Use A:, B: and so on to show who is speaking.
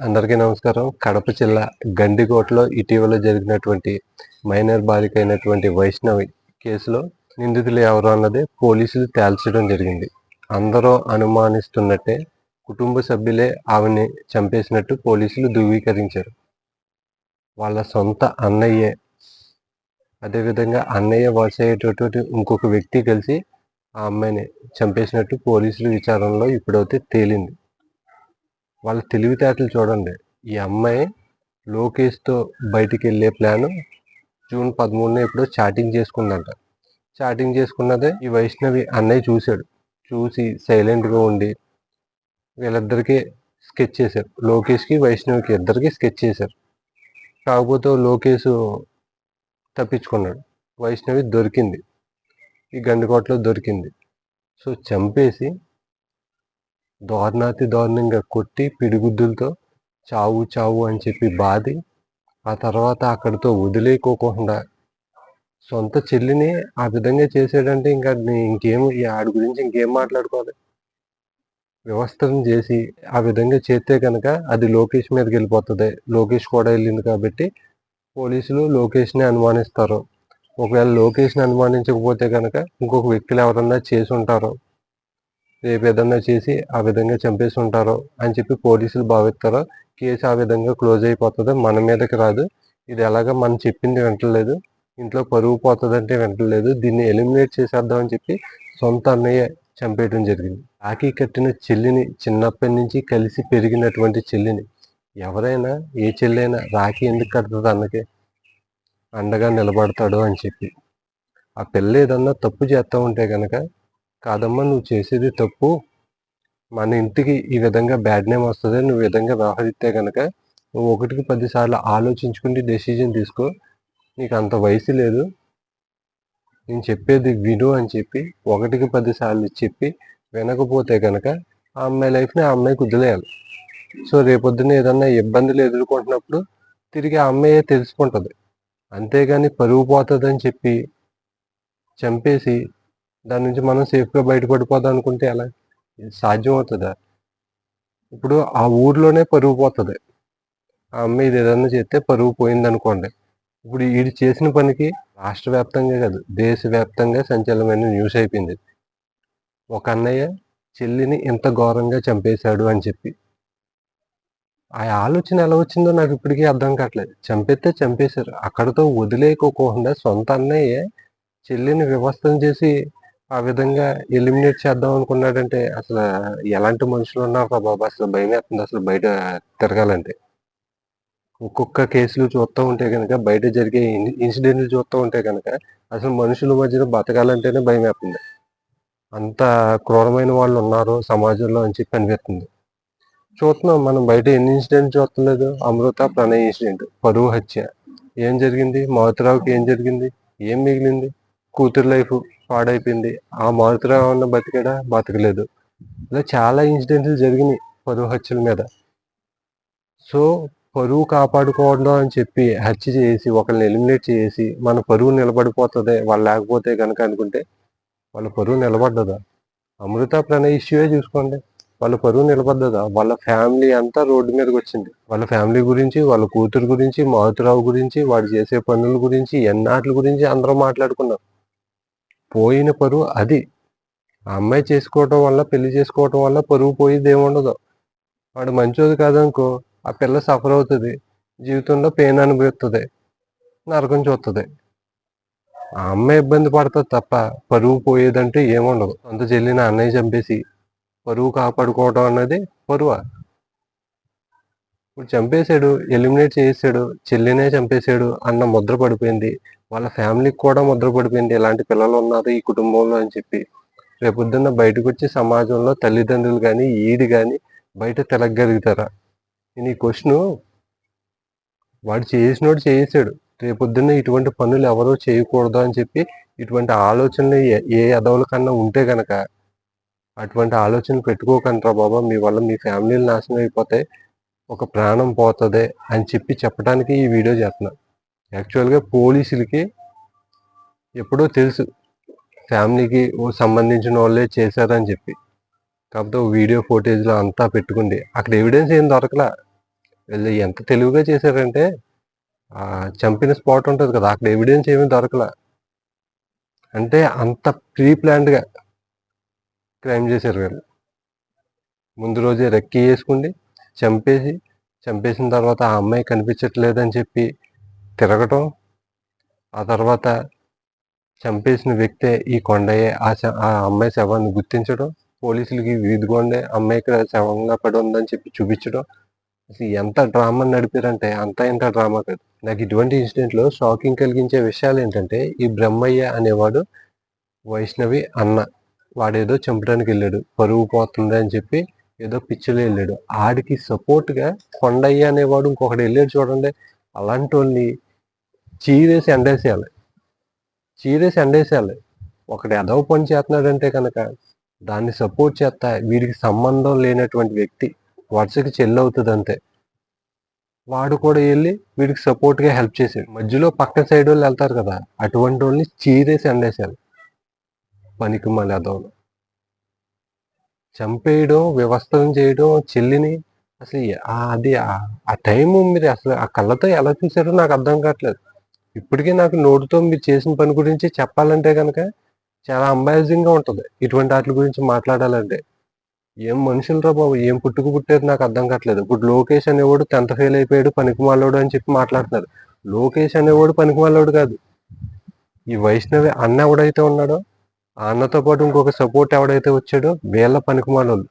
A: అందరికీ నమస్కారం. కడప జిల్లా గండికోటలో ఇటీవల జరిగినటువంటి మైనర్ బాలిక అయినటువంటి వైష్ణవి కేసులో నిందితులు ఎవరు అన్నది పోలీసులు తేల్చడం జరిగింది. అందరూ అనుమానిస్తున్నట్టే కుటుంబ సభ్యులే ఆమెని చంపేసినట్టు పోలీసులు ధృవీకరించారు. వాళ్ళ సొంత అన్నయ్యే అదేవిధంగా అన్నయ్య వరుస అయ్యేటటువంటి ఇంకొక వ్యక్తి కలిసి ఆ అమ్మాయిని చంపేసినట్టు పోలీసులు విచారణలో ఇప్పుడైతే తేలింది. వాళ్ళ తెలివితేటలు చూడండి. ఈ అమ్మాయి లోకేష్తో బయటికి వెళ్ళే ప్లాన్ జూన్ పదమూడున ఎప్పుడో చాటింగ్ చేసుకుందంట. చాటింగ్ చేసుకున్నదే ఈ వైష్ణవి అన్నయ్య చూశాడు. చూసి సైలెంట్గా ఉండి వీళ్ళిద్దరికీ స్కెచ్ చేశారు. లోకేష్కి వైష్ణవికి ఇద్దరికి స్కెచ్ చేశారు. కాకపోతే లోకేష్ తప్పించుకున్నాడు. వైష్ణవి దొరికింది. ఈ గండికోటలో దొరికింది. సో చంపేసి దారుణాతి దారుణంగా కొట్టి పిడిగుద్దులతో చావు చావు అని చెప్పి బాధి ఆ తర్వాత అక్కడితో వదిలేకోకుండా సొంత చెల్లిని ఆ విధంగా చేసాడంటే ఇంకా ఇంకేం ఈ ఆడి గురించి ఇంకేం మాట్లాడుకోవాలి? వ్యవస్థను చేసి ఆ విధంగా చేస్తే కనుక అది లోకేష్ మీదకి వెళ్ళిపోతుంది. లోకేష్ కూడా వెళ్ళింది కాబట్టి పోలీసులు లోకేష్ని అనుమానిస్తారు. ఒకవేళ లోకేష్ని అనుమానించకపోతే కనుక ఇంకొక వ్యక్తులు ఎవరన్నా చేసి ఉంటారు. ఏదన్నా చేసి ఆ విధంగా చంపేసి ఉంటారో అని చెప్పి పోలీసులు భావిస్తారో కేసు ఆ విధంగా క్లోజ్ అయిపోతుంది మన మీదకి రాదు. ఇది ఎలాగ మనం చెప్పింది వింటలేదు ఇంట్లో పరుగు పోతుంది అంటే వింటలేదు దీన్ని ఎలిమినేట్ చేసేద్దాం అని చెప్పి సొంత అన్నయ్య చంపేయడం జరిగింది. రాఖీ కట్టిన చెల్లిని చిన్నప్పటి నుంచి కలిసి పెరిగినటువంటి చెల్లిని ఎవరైనా ఏ చెల్లైనా రాఖీ ఎందుకు కడుతుంది అన్నకి అండగా నిలబడతాడు అని చెప్పి. ఆ పిల్ల ఏదన్నా తప్పు చేస్తూ ఉంటే కనుక కాదమ్మా నువ్వు చేసేది తప్పు. మన ఇంటికి ఈ విధంగా బ్యాడ్ నేమ్ వస్తుంది నువ్వు విధంగా వ్యవహరిస్తే కనుక నువ్వు ఒకటికి పదిసార్లు ఆలోచించుకుంటే డెసిజన్ తీసుకో. నీకు అంత వయసు లేదు. నేను చెప్పేది విను అని చెప్పి ఒకటికి పదిసార్లు చెప్పి వినకపోతే కనుక ఆ అమ్మాయి లైఫ్ని ఆ అమ్మాయికి వదిలేయాలి సో రేపొద్దున ఏదన్నా ఇబ్బందులు ఎదుర్కొంటున్నప్పుడు తిరిగి ఆ అమ్మాయే తెలుసుకుంటుంది. అంతేగాని పరుగు పోతుంది అని చెప్పి చంపేసి దాని నుంచి మనం సేఫ్గా బయటపడిపోదాం అనుకుంటే ఎలా? ఇది సాధ్యం అవుతుందా ఇప్పుడు ఆ ఊర్లోనే పరుగు పోతుంది. ఆ అమ్మ ఇది ఏదన్నా చేస్తే పరుగు పోయింది అనుకోండి ఇప్పుడు వీడు చేసిన పనికి రాష్ట్ర వ్యాప్తంగా కాదు దేశవ్యాప్తంగా సంచలనమైన న్యూస్ అయిపోయింది. ఒక అన్నయ్య చెల్లిని ఇంత ఘోరంగా చంపేశాడు అని చెప్పి. ఆ ఆలోచన ఎలా వచ్చిందో నాకు ఇప్పటికీ అర్థం కావట్లేదు. చంపేస్తే చంపేశారు. అక్కడతో వదిలేకోకుండా సొంత అన్నయ్య చెల్లిని వ్యవస్థను చేసి ఆ విధంగా ఎలిమినేట్ చేద్దాం అనుకున్నాడంటే అసలు ఎలాంటి మనుషులు ఉన్నారు బాబు అసలు భయం వేస్తుంది అసలు బయట తిరగాలంటే. ఒక్కొక్క కేసులు చూస్తూ ఉంటే కనుక బయట జరిగే ఇన్సిడెంట్లు చూస్తూ ఉంటే కనుక అసలు మనుషుల మధ్యన బతకాలంటేనే భయం వేస్తుంది అంత క్రూరమైన వాళ్ళు ఉన్నారు సమాజంలో అని చెప్పి అనిపిస్తుంది. చూస్తున్నాం మనం బయట ఎన్ని ఇన్సిడెంట్ చూస్తలేదు. అమృత ప్రణయ్ ఇన్సిడెంట్ పరువు హత్య. ఏం జరిగింది? మారుతిరావుకి ఏం జరిగింది? ఏం మిగిలింది? కూతురు లైఫ్ పాడైపోయింది. ఆ మారుతిరావు అన్న బతికాడా? బతకలేదు. ఇలా చాలా ఇన్సిడెంట్లు జరిగినాయి పరువు హత్యల మీద. సో పరువు కాపాడుకోవడం అని చెప్పి హత్య చేసి ఒకరిని ఎలిమినేట్ చేసి మన పరువు నిలబడిపోతుంది వాళ్ళు లేకపోతే కనుక అనుకుంటే వాళ్ళ పరువు నిలబడ్డదా? అమృత ప్రణయ్ ఇష్యూయే చూసుకోండి. వాళ్ళ పరువు నిలబడ్డదా? వాళ్ళ ఫ్యామిలీ అంతా రోడ్డు మీదకి వచ్చింది. వాళ్ళ ఫ్యామిలీ గురించి వాళ్ళ కూతురు గురించి మారుతురావు గురించి వాడు చేసే పనుల గురించి ఎన్నాట్ల గురించి అందరూ మాట్లాడుకున్నారు పోయిన పరువు అది. ఆ అమ్మాయి చేసుకోవటం వల్ల పెళ్ళి చేసుకోవటం వల్ల పరువు పోయేది ఏముండదు. వాడు మంచోది కాదనుకో ఆ పిల్ల సఫర్ అవుతుంది. జీవితంలో పెయిన్ అనుభవిస్తుంది నరకం చూస్తుంది ఆ అమ్మాయి ఇబ్బంది పడుతుంది తప్ప పరువు పోయేదంటే ఏముండదు. అంత చెల్లిన అన్నయ్య చంపేసి పరువు కాపాడుకోవడం అన్నది పరువా? ఇప్పుడు చంపేశాడు ఎలిమినేట్ చేసాడు చెల్లినే చంపేశాడు అన్న ముద్ర పడిపోయింది. వాళ్ళ ఫ్యామిలీకి కూడా ముద్రపడిపోయింది ఇలాంటి పిల్లలు ఉన్నారు ఈ కుటుంబంలో అని చెప్పి. రేపొద్దున్న బయటకు వచ్చి సమాజంలో తల్లిదండ్రులు కానీ ఈడు కానీ బయట తిరగగలుగుతారా? నేను ఈ క్వశ్చన్ వాడు చేసినోడు చేసాడు. రేపొద్దున్న ఇటువంటి పనులు ఎవరో చేయకూడదు అని చెప్పి ఇటువంటి ఆలోచనలు ఏ- ఏ కన్నా ఉంటే గనక అటువంటి ఆలోచనలు పెట్టుకోకంటారా బాబా. మీ వల్ల మీ ఫ్యామిలీలు నాశనం అయిపోతే ఒక ప్రాణం పోతుంది అని చెప్పి చెప్పడానికి ఈ వీడియో చేస్తున్నా. యాక్చువల్గా పోలీసులకి ఎప్పుడో తెలుసు. ఫ్యామిలీకి ఓ సంబంధించిన వాళ్ళే చేశారని చెప్పి. కాకపోతే వీడియో ఫోటేజ్లో అంతా పెట్టుకుంది. అక్కడ ఎవిడెన్స్ ఏం దొరకలా. వీళ్ళు ఎంత తెలివిగా చేశారంటే చంపిన స్పాట్ ఉంటుంది కదా అక్కడ ఎవిడెన్స్ ఏమీ దొరకలా. అంటే అంత ప్రీ ప్లాన్డ్గా క్రైమ్ చేశారు వీళ్ళు. ముందు రోజే రెక్కి వేసుకుండి చంపేసి చంపేసిన తర్వాత ఆ అమ్మాయి కనిపించట్లేదని చెప్పి తిరగటం ఆ తర్వాత చంపేసిన వ్యక్తే ఈ కొండయ్య ఆ శ- ఆ అమ్మాయి శవాన్ని గుర్తించడం పోలీసులకి ఇదిగోండి అమ్మాయి ఇక్కడ శవంగా పడి ఉందని చెప్పి చూపించడం. అసలు ఎంత డ్రామా నడిపారంటే అంత ఇంత డ్రామా కాదు. నాకు ఇటువంటి ఇన్సిడెంట్లో షాకింగ్ కలిగించే విషయాలు ఏంటంటే ఈ బ్రహ్మయ్య అనేవాడు వైష్ణవి అన్న వాడేదో చంపడానికి వెళ్ళాడు పరువు పోతుంది అని చెప్పి ఏదో పిచ్చిలో వెళ్ళాడు. ఆడికి సపోర్ట్గా కొండయ్య అనేవాడు ఇంకొకటి వెళ్ళాడు చూడండి అలాంటి వాళ్ళని చీరేసి ఎండేసేయాలి. చీరేసి ఎండేసేయాలి. ఒకటి ఎదవ పని చేస్తున్నాడంటే కనుక దాన్ని సపోర్ట్ చేస్తా వీడికి సంబంధం లేనటువంటి వ్యక్తి వరుసకి చెల్లి అవుతుంది అంతే వాడు కూడా వెళ్ళి వీడికి సపోర్ట్గా హెల్ప్ చేసాడు మధ్యలో పక్కన సైడ్ వాళ్ళు వెళ్తారు కదా అటువంటి వాళ్ళని చీరేసి ఎండేసేయాలి. పనికి మళ్ళీ అదవలు చంపేయడం వ్యవస్థను చేయడం చెల్లిని అసలు ఆ అది ఆ- టైం టైము మీరు అసలు ఆ కళ్ళతో ఎలా చూసారో నాకు అర్థం కావట్లేదు. ఇప్పటికీ నాకు నోటితో మీరు చేసిన పని గురించి చెప్పాలంటే కనుక చాలా అంబాజింగ్గా ఉంటుంది. ఇటువంటి వాటి గురించి మాట్లాడాలంటే. ఏం మనుషులరా బాబు ఏం పుట్టుకు పుట్టారు నాకు అర్థం కావట్లేదు. ఇప్పుడు లోకేష్ అనేవాడు టెన్త్ ఫెయిల్ అయిపోయాడు పనికిమాలోడు అని చెప్పి మాట్లాడుతున్నారు. లోకేష్ అనేవాడు పనికిమాలోడు కాదు. ఈ వైష్ణవి అన్న ఎవడైతే ఉన్నాడో ఆ అన్నతో పాటు ఇంకొక సపోర్ట్ ఎవడైతే వచ్చాడో వీళ్ళ పనికిమాలోళ్ళు.